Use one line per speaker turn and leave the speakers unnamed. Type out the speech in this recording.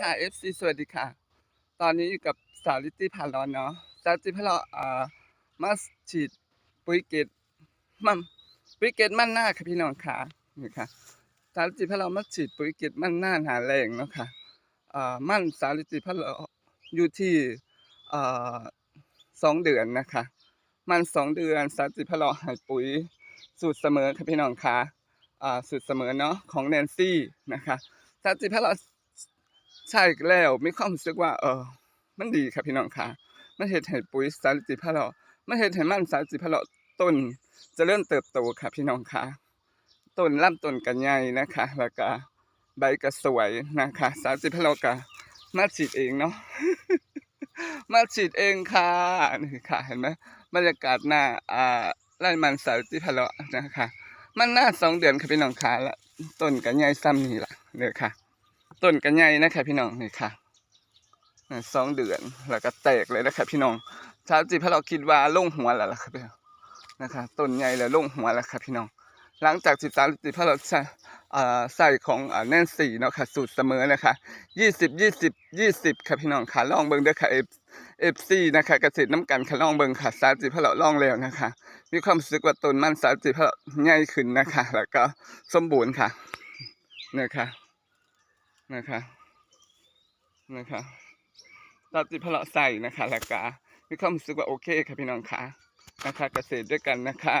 ค่ะ FC สวัสดีค่ะ ตอนนี้อยู่กับสาวลิตตี้พาร้อนเนาะสาวลิตตี้พาร้อนอ่ามาฉีดปุ๋ยเกตมันปุ๋ยเกตมันหน้าค่ะพี่น้องค่ะนี่ค่ะสาวลิตตี้พาร้อนมาฉีดปุ๋ยเกตมันหน้าหนาแรงเนาะค่ะอ่ามันสาวลิตตี้พาร้อนอยู่ที่อ่าสองเดือนนะคะ มันสองเดือนสาวลิตตี้พาร้อนให้ปุ๋ยสูตรเสมอค่ะพี่น้องค่ะอ่าสูตรเสมอเนาะของแนนซี่นะคะสาวลิตตี้พาร้อน ใช่แล้วมีความรู้สึกว่า เออ มันดีครับพี่น้องค่ะมันเฮ็ดให้ปุ๋ยสารจิพะเลาะมันเฮ็ดให้มันสารจิพะเลาะต้นจะเริ่มเติบโตค่ะพี่น้องค่ะต้นลำต้นกันใหญ่นะคะแล้วก็ใบก็สวยนะคะสารจิพะเลาะก็มาฉีดเองเนาะมาฉีดเองค่ะนี่ค่ะเห็นไหมบรรยากาศหน้าอ่าไร่มันสารจิพะเลาะนะคะมันหน้าสองเดือนค่ะพี่น้องค่ะและต้นกันใหญ่ซ้ำนี่ละเด้อค่ะ ต้นกันใหญ่นะคะพี่น้องนี่ค่ะสองเดือนแล้วก็แตกเลยนะคะพี่น้องชาวจีพเราคิดว่าลงหัวแล้วล่ะครับนะคะต้นใหญ่แล้วลงหัวแล้วค่ะพี่น้อง หลังจากที่สาวจีพเราใส่ใส่ของแน่นสีเนาะค่ะสูตรเสมอนะคะยี่สิบยี่สิบยี่สิบค่ะพี่น้องค่ะลองเบิ่งเด้อค่ะเอฟเอฟซีนะคะเกษตรน้ำกันค่ะลองเบิ่งค่ะสาวจีพเราลองแล้วนะคะมีความรู้สึกว่าต้นมันสาวจีพเราใหญ่ขึ้นนะคะ แล้วก็สมบูรณ์ค่ะนะคะ นะคะนะคะตัดจิพละใส่นะคะราคามีความรู้สึกว่าโอเคค่ะพี่น้องค่ะนะคะ เกษตรด้วยกันนะคะ